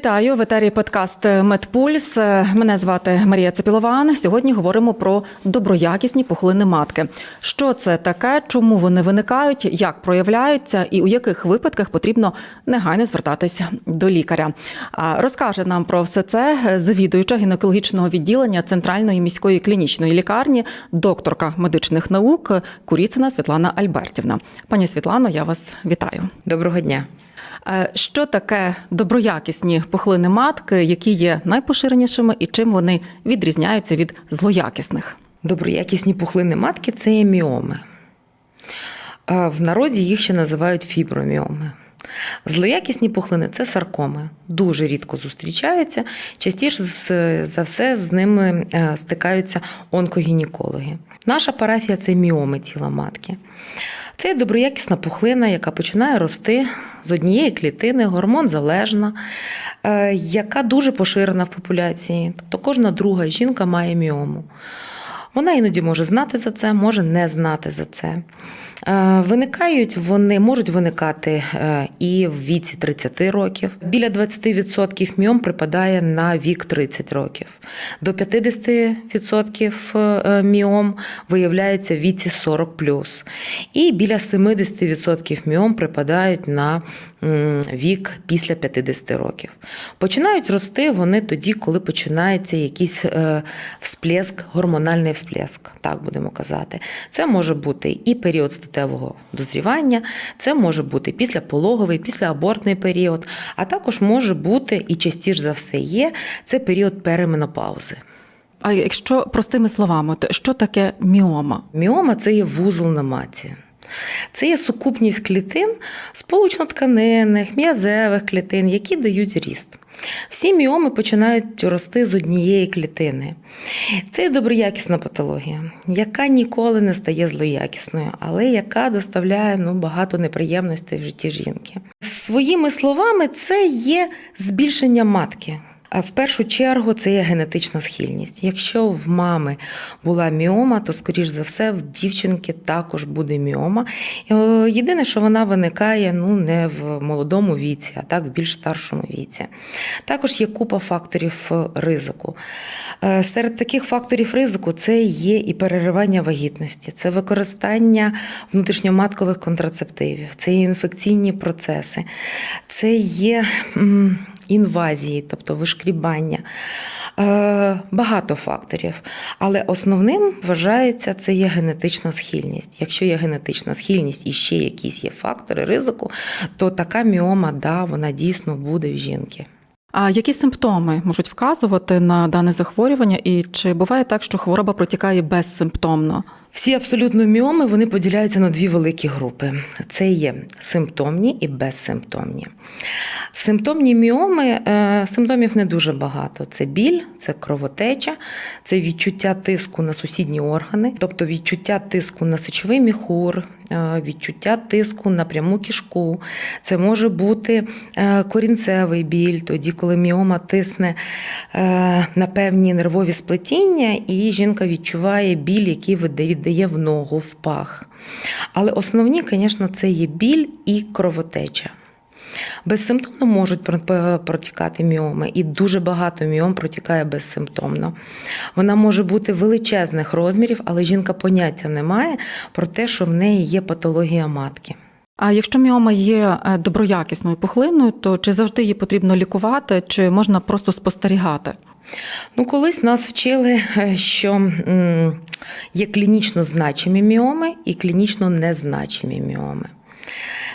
Вітаю в етері подкаст Медпульс. Мене звати Марія Цепілован. Сьогодні говоримо про доброякісні пухлини матки. Що це таке, чому вони виникають, як проявляються, і у яких випадках потрібно негайно звертатися до лікаря. Розкаже нам про все це завідуюча гінекологічного відділення Центральної міської клінічної лікарні, докторка медичних наук Куріцина Світлана Альбертівна. Пані Світлано, я вас вітаю. Доброго дня. Е, Що таке доброякісні пухлини матки, які є найпоширенішими і чим вони відрізняються від злоякісних? Доброякісні пухлини матки це є міоми. В народі їх ще називають фіброміоми. Злоякісні пухлини це саркоми. Дуже рідко зустрічаються. Частіше за все з ними е, стикаються онкогінекологи. Наша парафія це міоми тіла матки. Це доброякісна пухлина, яка починає рости з однієї клітини, гормон залежна, е, яка дуже поширена в популяції. Тобто кожна друга жінка має міому. Вона іноді може знати за це, може не знати за це. Е, Виникають вони можуть виникати е, і в віці 30 років. Біля 20% міом припадає на вік 30 років. До 50% е, міом виявляється в віці 40+. І біля 70% міом припадають на вік після 50 років. Починають рости вони тоді, коли починається якийсь всплеск, гормональний всплеск, так будемо казати. Це може бути і період статевого дозрівання, це може бути післяпологовий, післяабортний період, а також може бути і частіше за все є це період переменопаузи. А якщо простими словами, то що таке міома? Міома це є вузол на маті. Це є сукупність клітин сполучно-тканинних, м'язевих клітин, які дають ріст. Всі міоми починають рости з однієї клітини. Це доброякісна патологія, яка ніколи не стає злоякісною, але яка доставляє ну, багато неприємностей в житті жінки. Своїми словами, це є збільшення матки. В першу чергу це є генетична схильність. Якщо в мами була міома, то скоріш за все в дівчинки також буде міома. Е, Єдине, що вона виникає ну не в молодому віці, а так в більш старшому віці. Також є купа факторів е, ризику. Е, Серед таких факторів ризику це є і переривання вагітності, це використання внутрішньоматкових контрацептивів, це є інфекційні процеси, це є. Інвазії, тобто вишкрібання. Е, Багато факторів. Але основним вважається це є генетична схильність. Якщо є генетична схильність і ще якісь є фактори ризику, то така міома, да, вона дійсно буде в жінки. А які симптоми можуть вказувати на дане захворювання, і чи буває так, що хвороба протікає безсимптомно? Всі абсолютно міоми вони поділяються на дві великі групи: це є симптомні і безсимптомні. Симптомні міоми е, симптомів не дуже багато. Це біль, це кровотеча, це відчуття тиску на сусідні органи, тобто відчуття тиску на сечовий міхур, відчуття тиску на пряму кішку. Це може бути е, корінцевий біль, тоді, коли міома тисне е, на певні нервові сплетіння, і жінка відчуває біль, який віддає в ногу, в пах. Але основні, звісно, це є біль і кровотеча. Безсимптомно можуть про- протікати міоми, і дуже багато міом протікає безсимптомно. Вона може бути величезних розмірів, але жінка поняття не має про те, що в неї є патологія матки. А якщо міома є е, доброякісною пухлиною, то чи завжди її потрібно лікувати, чи можна просто спостерігати? Ну, колись нас вчили, е, що є клінічно значимі міоми і клінічно незначимі міоми.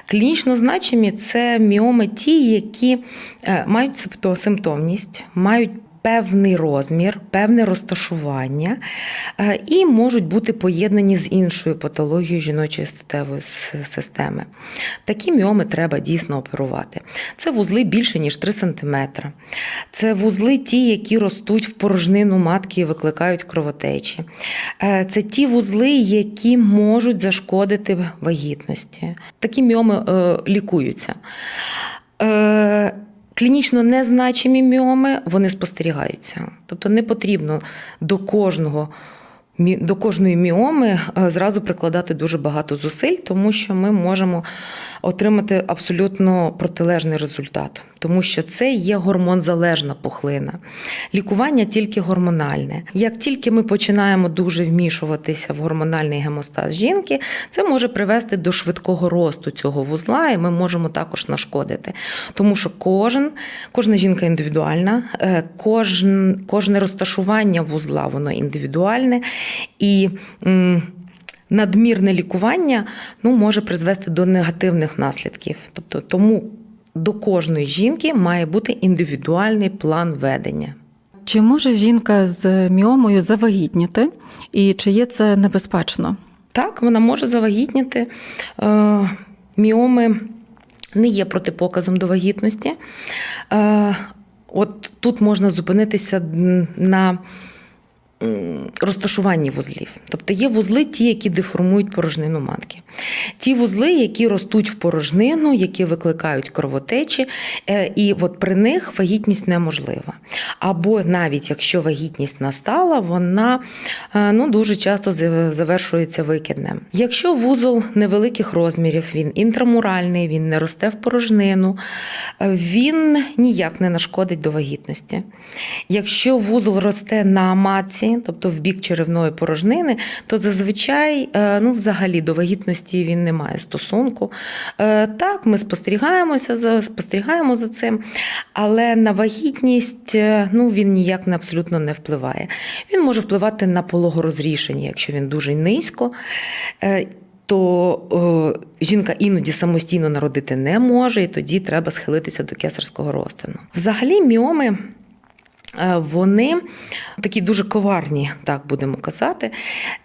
Клінічно значимі це міоми ті, які е, мають симпто- симптомність, мають певний розмір, певне розташування е, і можуть бути поєднані з іншою патологією жіночої статевої системи. Такі міоми треба дійсно оперувати. Це вузли більше, ніж 3 см. Це вузли ті, які ростуть в порожнину матки і викликають кровотечі. Е, Це ті вузли, які можуть зашкодити вагітності. Такі міоми е, лікуються. Клінічно незначимі міоми вони спостерігаються. Тобто не потрібно до кожного. До кожної міоми е, зразу прикладати дуже багато зусиль, тому що ми можемо отримати абсолютно протилежний результат. Тому що це є гормонзалежна пухлина. Лікування тільки гормональне. Як тільки ми починаємо дуже вмішуватися в гормональний гемостаз жінки, це може привести до швидкого росту цього вузла, і ми можемо також нашкодити. Тому що кожен, кожна жінка індивідуальна, е, кожен, кожне розташування вузла воно індивідуальне і. Надмірне лікування ну, може призвести до негативних наслідків. Тобто, тому до кожної жінки має бути індивідуальний план ведення. Чи може жінка з міомою завагітніти, і чи є це небезпечно? Так, вона може завагітніти. Е, Міоми не є протипоказом до вагітності. Е, От тут можна зупинитися на розташуванні вузлів. Тобто є вузли, ті, які деформують порожнину матки. Ті вузли, які ростуть в порожнину, які викликають кровотечі, е, і от при них вагітність неможлива. Або навіть якщо вагітність настала, вона е, ну, дуже часто завершується викиднем. Якщо вузол невеликих розмірів, він інтрамуральний, він не росте в порожнину, він ніяк не нашкодить до вагітності. Якщо вузол росте на матці, тобто в бік черевної порожнини, то зазвичай е, ну, взагалі до вагітності він не має стосунку. Е, Так, ми спостерігаємося за спостерігаємо за цим, але на вагітність е, ну, він ніяк не абсолютно не впливає. Він може впливати на пологорозрішення, якщо він дуже низько. То е, жінка іноді самостійно народити не може, і тоді треба схилитися до кесарського розтину. Взагалі, міоми. Е, Вони такі дуже коварні, так будемо казати.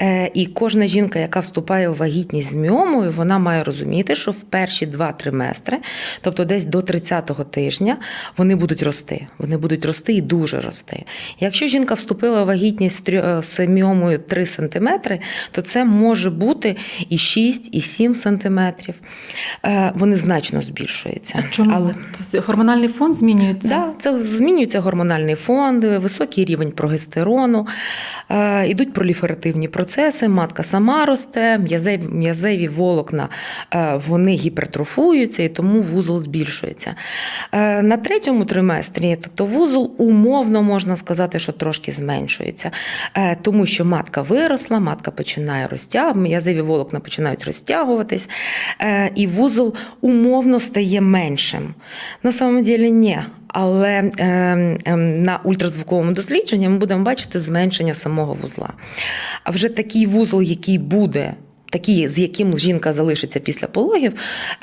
Е, І кожна жінка, яка вступає в вагітність з міомою, вона має розуміти, що в перші два триместри, тобто десь до 30-го тижня, вони будуть рости. Вони будуть рости і дуже рости. Якщо жінка вступила в вагітність з міомою 3 см, то це може бути і 6, і 7 см. Вони значно збільшуються. Чому Але... Гормональний фон змінюється? Да, це змінюється гормональний фонд, високий рівень прогестерону, е, ідуть проліферативні процеси, матка сама росте, м'язеві, волокна е, вони гіпертрофуються і тому вузол збільшується. Е, на третьому триместрі, тобто вузол умовно можна сказати, що трошки зменшується, тому що матка виросла, матка починає розтяг, м'язеві волокна починають розтягуватись, і вузол умовно стає меншим. На самом деле ні. Але е, е, на ультразвуковому дослідженні ми будемо бачити зменшення самого вузла. А вже такий вузол, який буде. Такий, з яким жінка залишиться після пологів,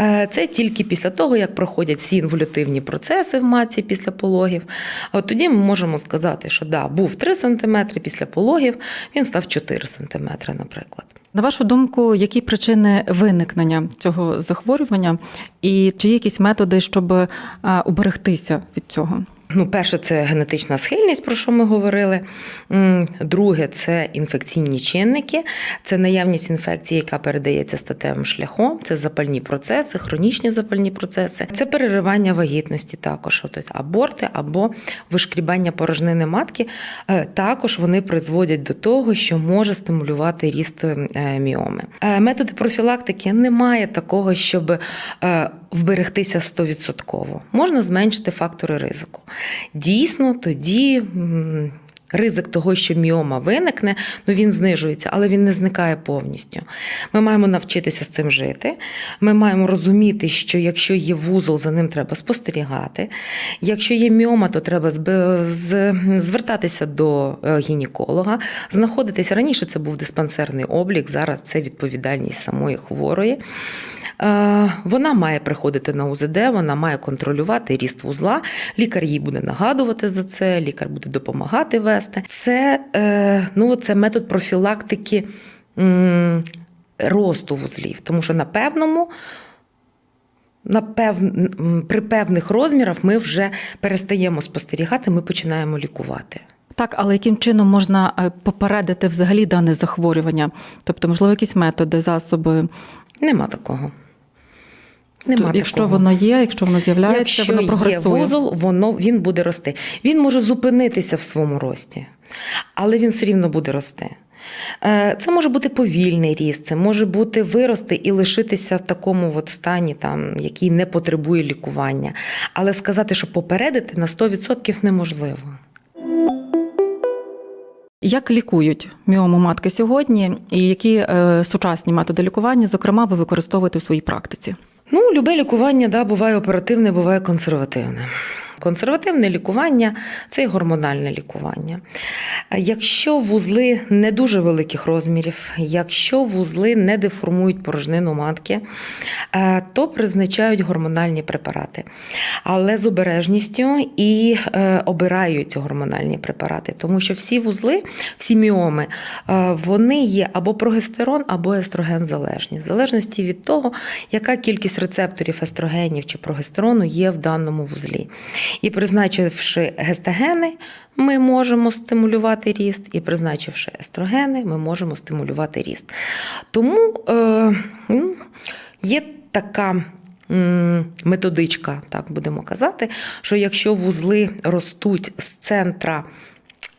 е, це тільки після того, як проходять всі інволютивні процеси в матці після пологів. От тоді ми можемо сказати, що да, був 3 см після пологів, він став 4 см, наприклад. На вашу думку, які причини виникнення цього захворювання, і чи є якісь методи, щоб уберегтися від цього? Ну, перше, це генетична схильність, про що ми говорили. Друге, це інфекційні чинники, це наявність інфекції, яка передається статевим шляхом, це запальні процеси, хронічні запальні процеси, це переривання вагітності також, тобто аборти або вишкрібання порожнини матки. Е, Також вони призводять до того, що може стимулювати ріст е, міоми. Е, Методи профілактики немає такого, щоб вберегтися 100%. Можна зменшити фактори ризику. Дійсно, тоді. Ризик того, що міома виникне, ну він знижується, але він не зникає повністю. Ми маємо навчитися з цим жити. Ми маємо розуміти, що якщо є вузол, за ним треба спостерігати. Якщо є міома, то треба звертатися до е, гінеколога, знаходитися раніше. Це був диспансерний облік, зараз це відповідальність самої хворої. Е, Вона має приходити на УЗД, вона має контролювати ріст вузла. Лікар їй буде нагадувати за це, лікар буде допомагати вести. Це, е, ну, це метод профілактики росту вузлів, тому що на певному. На пев... При певних розмірах ми вже перестаємо спостерігати, ми починаємо лікувати. Так, але яким чином можна е, попередити взагалі дане захворювання? Тобто, можливо, якісь методи, засоби. Нема такого. Нема якщо такого. воно є, якщо воно з'являється, Якщо воно є вузол, воно він буде рости. Він може зупинитися в своєму рості, але він все рівно буде рости. Е, Це може бути повільний ріст, це може бути вирости і лишитися в такому от стані, там, який не потребує лікування. Але сказати, що попередити на 100% неможливо. Як лікують міому матки сьогодні, і які е, сучасні методи лікування, зокрема, ви використовуєте у своїй практиці? Ну, любе лікування да, буває оперативне, буває консервативне. Консервативне лікування це і гормональне лікування. Якщо вузли не дуже великих розмірів, якщо вузли не деформують порожнину матки, е, то призначають гормональні препарати. Але з обережністю і е, обирають гормональні препарати, тому що всі вузли, всі міоми, е, вони є або прогестерон, або естроген залежні, в залежності від того, яка кількість рецепторів естрогенів чи прогестерону є в даному вузлі. І призначивши гестогени, ми можемо стимулювати ріст, і призначивши естрогени, ми можемо стимулювати ріст. Тому е, ну, є така. Методичка, так будемо казати, що якщо вузли ростуть з центра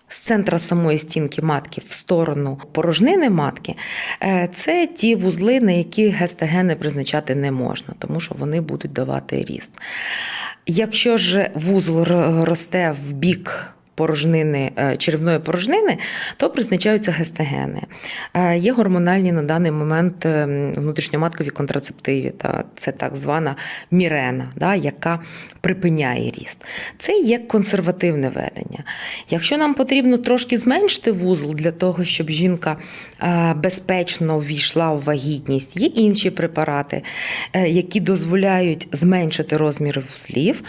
з центра самої стінки матки в сторону порожнини матки, е, це ті вузли, на які гестогени призначати не можна, тому що вони будуть давати ріст. Якщо ж вузол росте в бік порожнини, е, черевної порожнини, то призначаються гестогени. Е, Є гормональні на даний момент е, внутрішньоматкові контрацептиві, та це так звана мірена, да, яка припиняє ріст. Це є консервативне ведення. Якщо нам потрібно трошки зменшити вузол для того, щоб жінка безпечно ввійшла в вагітність, є інші препарати, які дозволяють зменшити розміри вузлів,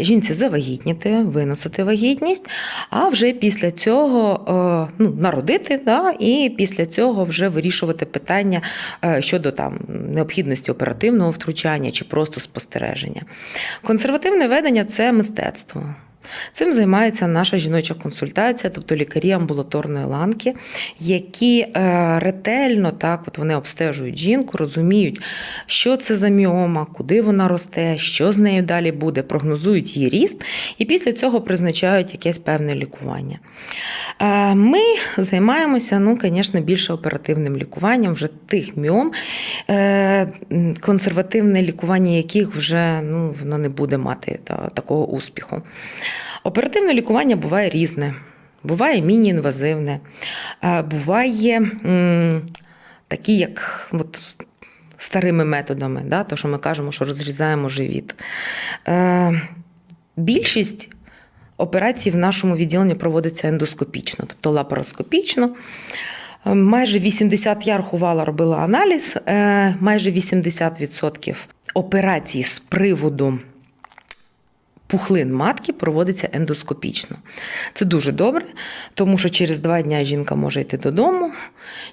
жінці завагітніти, виносити вагітність, а вже після цього е, ну, народити, да, і після цього вже вирішувати питання е, щодо там необхідності оперативного втручання чи просто спостереження. Консервативне ведення це мистецтво. Цим займається наша жіноча консультація, тобто лікарі амбулаторної ланки, які е, ретельно так от вони обстежують жінку, розуміють, що це за міома, куди вона росте, що з нею далі буде, прогнозують її ріст, і після цього призначають якесь певне лікування. Е, Ми займаємося, ну, звісно, більше оперативним лікуванням вже тих міом, е, консервативне лікування яких вже ну, воно не буде мати та, такого успіху. Оперативне лікування буває різне. Буває міні-інвазивне, буває такі, як от, старими методами, да, то, що ми кажемо, що розрізаємо живіт. Е, більшість операцій в нашому відділенні проводиться ендоскопічно, тобто лапароскопічно. Е, Майже 80 я рахувала, робила аналіз. е, Майже 80% операцій з приводу пухлин матки проводиться ендоскопічно. Це дуже добре, тому що через два дні жінка може йти додому,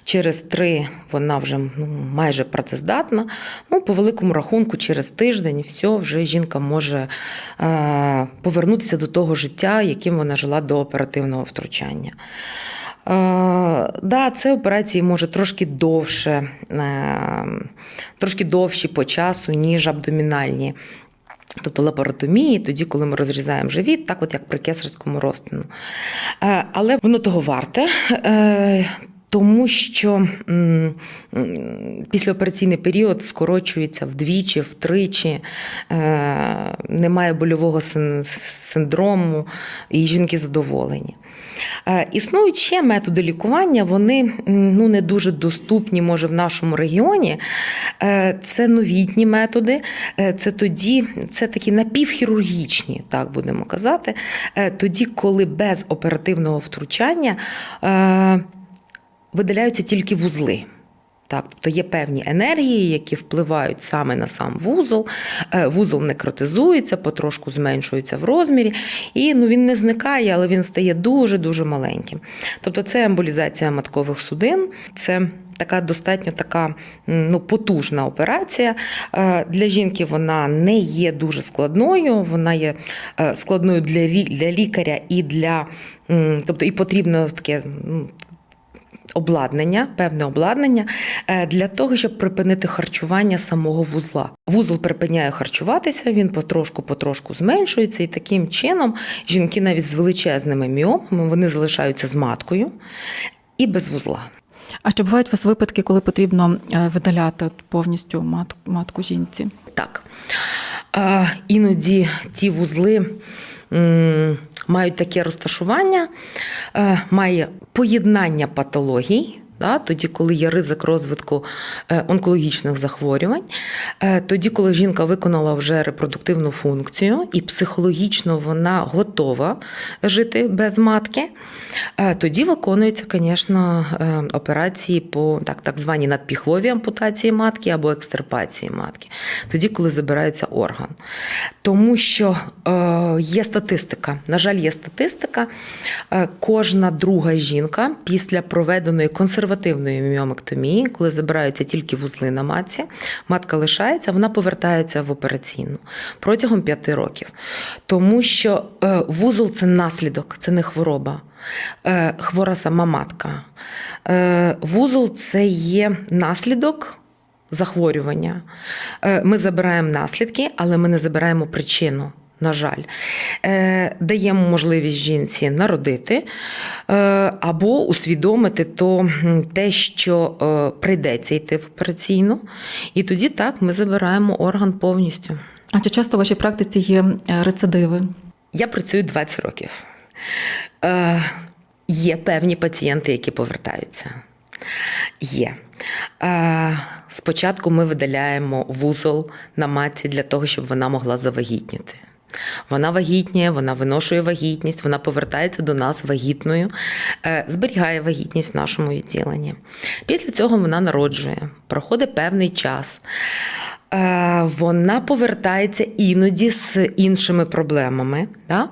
через три вона вже ну, майже працездатна. Ну, по великому рахунку, через тиждень все, вже жінка може е, повернутися до того життя, яким вона жила до оперативного втручання. Е, да, це операції може трошки довше, е, трошки довші по часу, ніж абдомінальні. Тобто лапаротомії, тоді, коли ми розрізаємо живіт, так от як при кесарському розтину. Е, Але воно того варте. Тому що післяопераційний період скорочується вдвічі, втричі, е, немає больового син- синдрому, і жінки задоволені. Е, Існують ще методи лікування, вони ну, не дуже доступні, може, в нашому регіоні. Е, Це новітні методи, це тоді, це такі напівхірургічні, так будемо казати, тоді, коли без оперативного втручання видаляються тільки вузли. Так, тобто є певні енергії, які впливають саме на сам вузол. Е, Вузол некротизується, потрошку зменшується в розмірі, і ну, він не зникає, але він стає дуже-дуже маленьким. Тобто це емболізація маткових судин, це така достатньо така ну, потужна операція. Е, Для жінки вона не є дуже складною, вона є е, складною для, для лікаря і для тобто і потрібно таке. Обладнання, певне обладнання е, для того, щоб припинити харчування самого вузла. Вузол припиняє харчуватися, він потрошку-потрошку зменшується, і таким чином жінки навіть з величезними міомами вони залишаються з маткою. і без вузла. А чи бувають у вас випадки, коли потрібно е, видаляти повністю мат, матку жінці? Так. Іноді ті вузли мають таке розташування, е, має поєднання патологій. Да, тоді, коли є ризик розвитку е, онкологічних захворювань, е, тоді, коли жінка виконала вже репродуктивну функцію і психологічно вона готова жити без матки, е, тоді виконуються, звісно, операції по так, так званій надпіховій ампутації матки або екстерпації матки, тоді, коли забирається орган. Тому що є статистика, на жаль, є статистика. Кожна друга жінка після проведеної консервативної міомектомії, коли забираються тільки вузли на матці, матка лишається, вона повертається в операційну протягом п'яти років. Тому що е, вузол це наслідок, це не хвороба. Е, Хвора сама матка. Е, Вузол це є наслідок захворювання. Ми забираємо наслідки, але ми не забираємо причину. На жаль, Е, даємо можливість жінці народити е, або усвідомити то те, що е, прийдеться йти в операційну, і тоді так ми забираємо орган повністю. А чи часто в вашій практиці є рецидиви? Я працюю 20 років. Е, є певні пацієнти, які повертаються. Є. Е, спочатку ми видаляємо вузол на матці для того, щоб вона могла завагітніти. Вона вагітніє, вона виношує вагітність, вона повертається до нас вагітною, е, зберігає вагітність в нашому відділенні. Після цього вона народжує, проходить певний час. Е, Вона повертається іноді з іншими проблемами, да?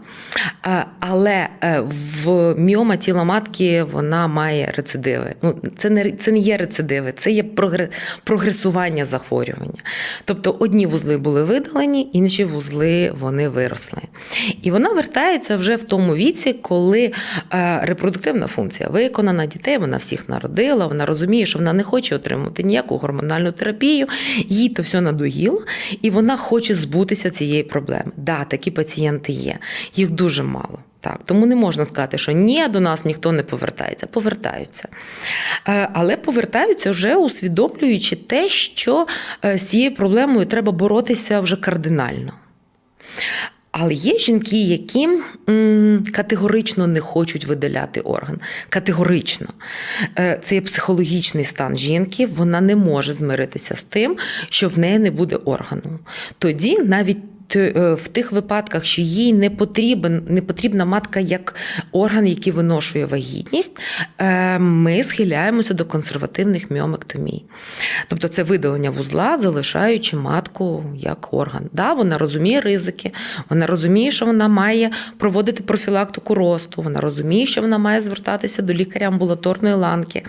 Е, але е, в міома тіла матки вона має рецидиви. Ну, це, не, це не є рецидиви, це є прогресування захворювання. Тобто одні вузли були видалені, інші вузли вони виросли. І вона вертається вже в тому віці, коли репродуктивна функція виконана, дітей вона всіх народила, вона розуміє, що вона не хоче отримувати ніяку гормональну терапію, їй то все надоїло, і вона хоче збутися цієї проблеми. Да, такі пацієнти є, їх дуже мало. Так, тому не можна сказати, що ні, до нас ніхто не повертається. Повертаються. Е, Але повертаються вже усвідомлюючи те, що е, з цією проблемою треба боротися вже кардинально. Але є жінки, які м, категорично не хочуть видаляти орган. Категорично. Е, Це є психологічний стан жінки, вона не може змиритися з тим, що в неї не буде органу. Тоді навіть в тих випадках, що їй не потрібен, не потрібна матка як орган, який виношує вагітність, е, ми схиляємося до консервативних міомектомій. Тобто це видалення вузла, залишаючи матку як орган. Да, вона розуміє ризики, вона розуміє, що вона має проводити профілактику росту, вона розуміє, що вона має звертатися до лікаря амбулаторної ланки,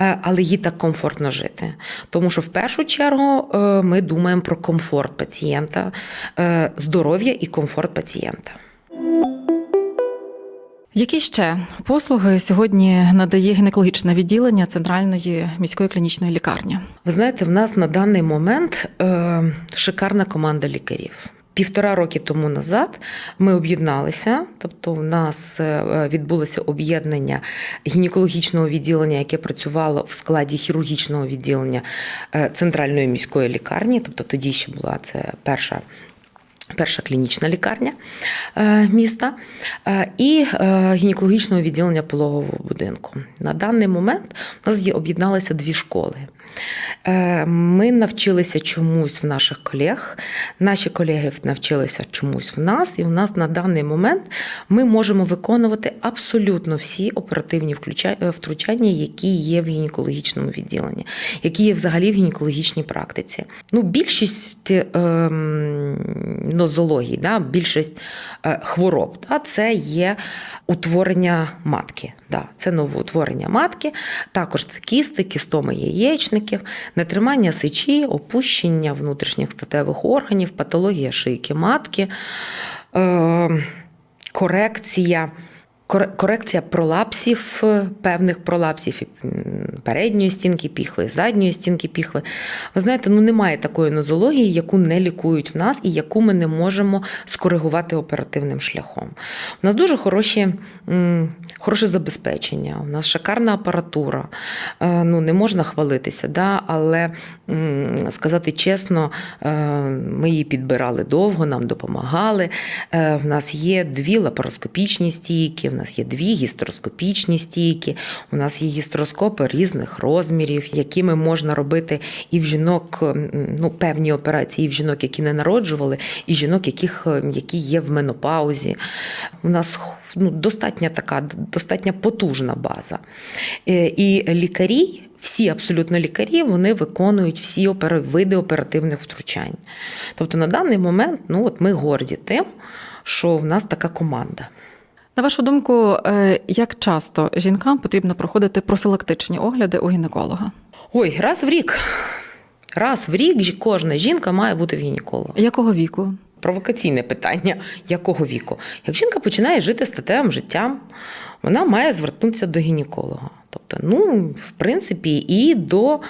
Е, але їй так комфортно жити. Тому що в першу чергу е, ми думаємо про комфорт пацієнта, е, здоров'я і комфорт пацієнта. Які ще послуги сьогодні надає гінекологічне відділення Центральної міської клінічної лікарні? Ви знаєте, в нас на даний момент е, шикарна команда лікарів. Півтора роки тому назад ми об'єдналися, тобто в нас е, відбулося об'єднання гінекологічного відділення, яке працювало в складі хірургічного відділення е, центральної міської лікарні. Тобто тоді ще була це перша. Перша клінічна лікарня е, міста е, і е, гінекологічного відділення пологового будинку. На даний момент у нас є об'єдналися дві школи. Е, Ми навчилися чомусь в наших колег, наші колеги навчилися чомусь в нас, і у нас на даний момент ми можемо виконувати абсолютно всі оперативні е, втручання, які є в гінекологічному відділенні, які є взагалі в гінекологічній практиці. Ну, більшість ем, нозологій, да, більшість е, хвороб, да, це є утворення матки. Да, це новоутворення матки, також це кісти, кістоми яєчників, нетримання сечі, опущення внутрішніх статевих органів, патологія шийки матки, е, корекція. Кор- Корекція пролапсів, е, певних пролапсів передньої стінки піхви, задньої стінки піхви. Ви знаєте, ну немає такої нозології, яку не лікують в нас і яку ми не можемо скоригувати оперативним шляхом. У нас дуже хороші, хороше забезпечення, у нас шикарна апаратура. Е, Ну, не можна хвалитися, да? але сказати чесно, е, ми її підбирали довго, нам допомагали. В нас є дві лапароскопічні стійки, нас є дві гістероскопічні стійки, у нас є гістероскопи різних розмірів, якими можна робити і в жінок ну, певні операції, і в жінок, які не народжували, і жінок, яких, е, які є в менопаузі. У нас ну, достатня така, достатньо потужна база. Е, І лікарі. Всі абсолютно лікарі вони виконують всі види оперативних втручань. Тобто на даний момент ну, от ми горді тим, що в нас така команда. На вашу думку, е, як часто жінкам потрібно проходити профілактичні огляди у гінеколога? Ой, раз в рік. Раз в рік кожна жінка має бути в гінеколога. Якого віку? Провокаційне питання, якого віку? Як жінка починає жити статевим життям, вона має звернутися до гінеколога. Тобто, ну, в принципі, і до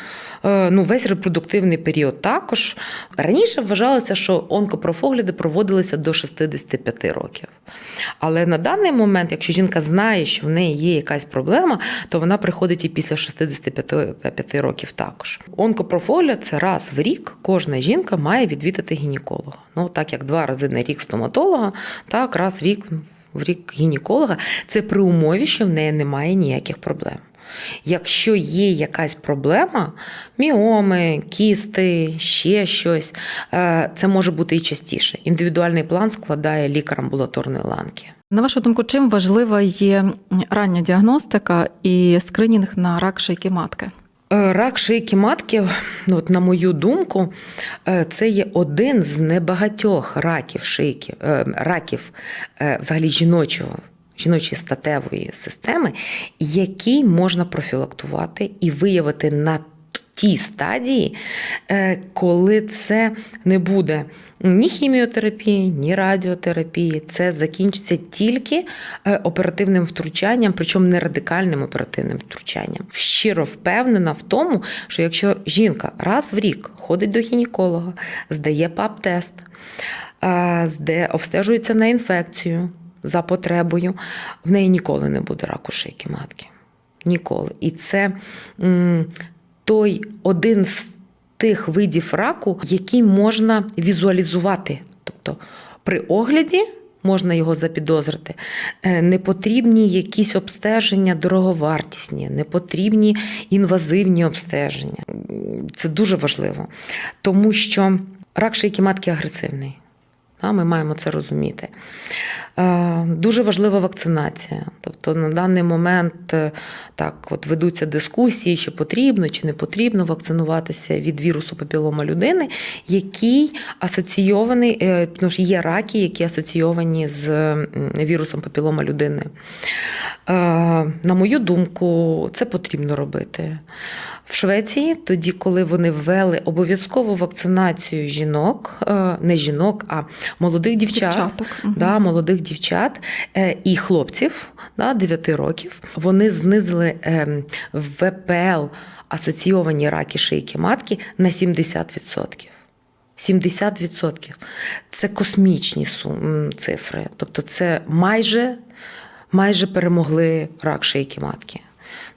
е, ну, весь репродуктивний період також. Раніше вважалося, що онкопрофогляди проводилися до 65 років. Але на даний момент, якщо жінка знає, що в неї є якась проблема, то вона приходить і після 65 років також. Онкопрофогляд це раз в рік кожна жінка має відвідати гінеколога. Ну, так як два рази на рік стоматолога, так раз в рік в рік гінеколога. Це при умові, що в неї немає ніяких проблем. Якщо є якась проблема, міоми, кісти, ще щось, е, це може бути і частіше. Індивідуальний план складає лікар амбулаторної ланки. На вашу думку, чим важлива є рання діагностика і скринінг на рак шийки матки? Е, Рак шийки матки, ну от на мою думку, е, це є один з небагатьох раків шийки, раків взагалі жіночого. Жіночої статевої системи, який можна профілактувати і виявити на тій стадії, е, коли це не буде ні хіміотерапії, ні радіотерапії. Це закінчиться тільки е, оперативним втручанням, причому не радикальним оперативним втручанням. Щиро впевнена в тому, що якщо жінка раз в рік ходить до гінеколога, здає ПАП-тест, е, обстежується на інфекцію за потребою, в неї ніколи не буде раку шийки матки. Ніколи. І це м, той один з тих видів раку, який можна візуалізувати. Тобто при огляді можна його запідозрити. Е, Не потрібні якісь обстеження дороговартісні, не потрібні інвазивні обстеження. Це дуже важливо, тому що рак шийки матки агресивний. Ми маємо це розуміти. Е, Дуже важлива вакцинація. Тобто на даний момент е, так от ведуться дискусії, чи потрібно чи не потрібно вакцинуватися від вірусу папілома людини, який асоційований, е, тому що є раки, які асоційовані з вірусом папілома людини. На мою думку, це потрібно робити. В Швеції, тоді, коли вони ввели обов'язкову вакцинацію жінок, е, не жінок, а молодих дівчат, Дівчаток. Да, молодих дівчат е, і хлопців да, 9 років, вони знизили ем, ВПЛ асоційовані раки шийки матки на 70%. 70%. Це космічні цифри. Тобто, це майже, майже перемогли рак шийки матки.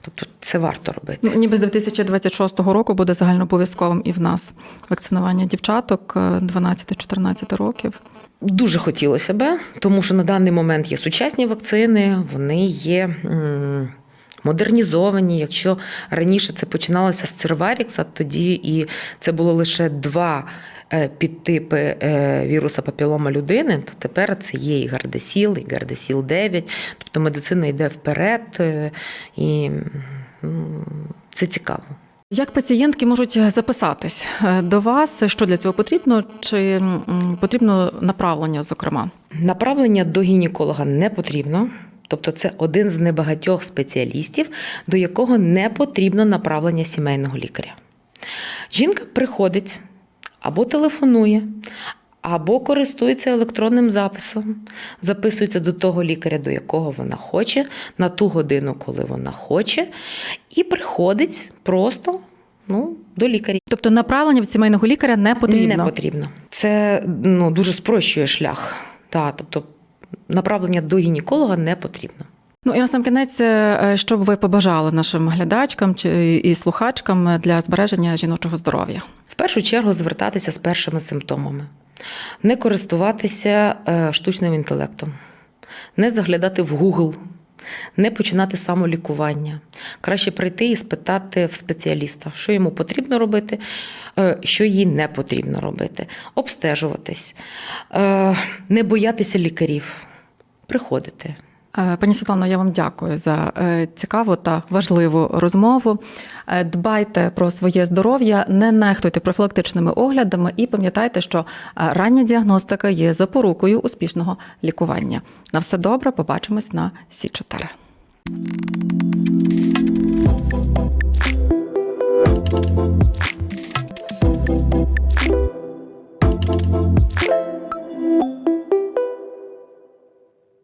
Тобто, це варто робити. Ну, Ніби з 2026 року буде загальнообов'язковим і в нас вакцинування дівчаток е, 12-14 років. Дуже хотілося би, тому що на даний момент є сучасні вакцини, вони є. Модернізовані, якщо раніше це починалося з Церварікса, тоді і це було лише два е, підтипи е, віруса папілома людини, то тепер це є і Гардесіл, і Гардесіл 9. Тобто медицина йде вперед, е, і це цікаво. Як пацієнтки можуть записатись е, до вас? Що для цього потрібно? Чи потрібно направлення, зокрема? Направлення до гінеколога не потрібно. Тобто це один з небагатьох спеціалістів, до якого не потрібно направлення сімейного лікаря. Жінка приходить або телефонує, або користується електронним записом, записується до того лікаря, до якого вона хоче, на ту годину, коли вона хоче, і приходить просто ну, до лікаря. Тобто направлення від сімейного лікаря не потрібно. Не потрібно. Це ну, дуже спрощує шлях. Та, тобто направлення до гінеколога не потрібно. Ну і на сам кінець, е, що б ви побажали нашим глядачкам чи і слухачкам для збереження жіночого здоров'я? В першу чергу звертатися з першими симптомами, не користуватися е, штучним інтелектом, не заглядати в Google, не починати самолікування. Краще прийти і спитати в спеціаліста, що йому потрібно робити, е, що їй не потрібно робити, обстежуватись, е, не боятися лікарів, приходити. Е, пані Світлано, я вам дякую за е, цікаву та важливу розмову. Е, дбайте про своє здоров'я, не нехтуйте профілактичними оглядами і пам'ятайте, що рання діагностика є запорукою успішного лікування. На все добре, побачимось на Сі 4